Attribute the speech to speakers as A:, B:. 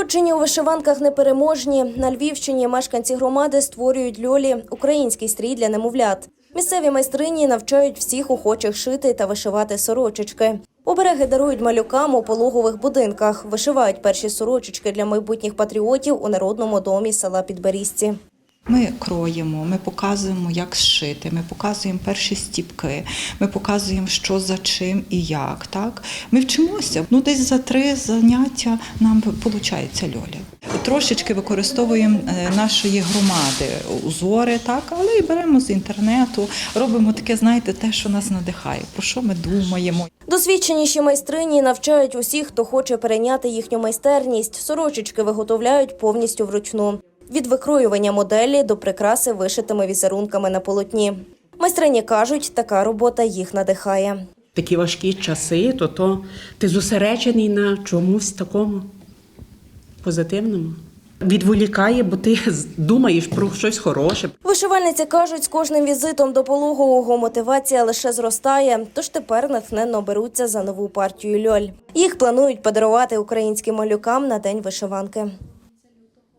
A: Народжені у вишиванках непереможні. На Львівщині мешканці громади створюють льолі український стрій для немовлят. Місцеві майстрині навчають всіх охочих шити та вишивати сорочечки. Обереги дарують малюкам у пологових будинках. Вишивають перші сорочечки для майбутніх патріотів у народному домі села Підберізці.
B: Ми кроємо, ми показуємо, як зшити, ми показуємо перші стіпки, ми показуємо, що за чим і як. Так? Ми вчимося. Ну, десь за три заняття нам виходить льоля. Трошечки використовуємо е, нашої громади узори, так, але і беремо з інтернету, робимо таке, знаєте, те, що нас надихає, про що ми думаємо.
A: Досвідченіші майстрині навчають усіх, хто хоче перейняти їхню майстерність. Сорочечки виготовляють повністю вручну. Від викроювання моделі до прикраси вишитими візерунками на полотні. Майстрині кажуть, така робота їх надихає.
C: такі важкі часи, то, то ти зосереджений на чомусь такому позитивному. Відволікає, бо ти думаєш про щось хороше.
A: Вишивальниці кажуть, з кожним візитом до пологового мотивація лише зростає, тож тепер натхненно беруться за нову партію льоль. Їх планують подарувати українським малюкам на день вишиванки.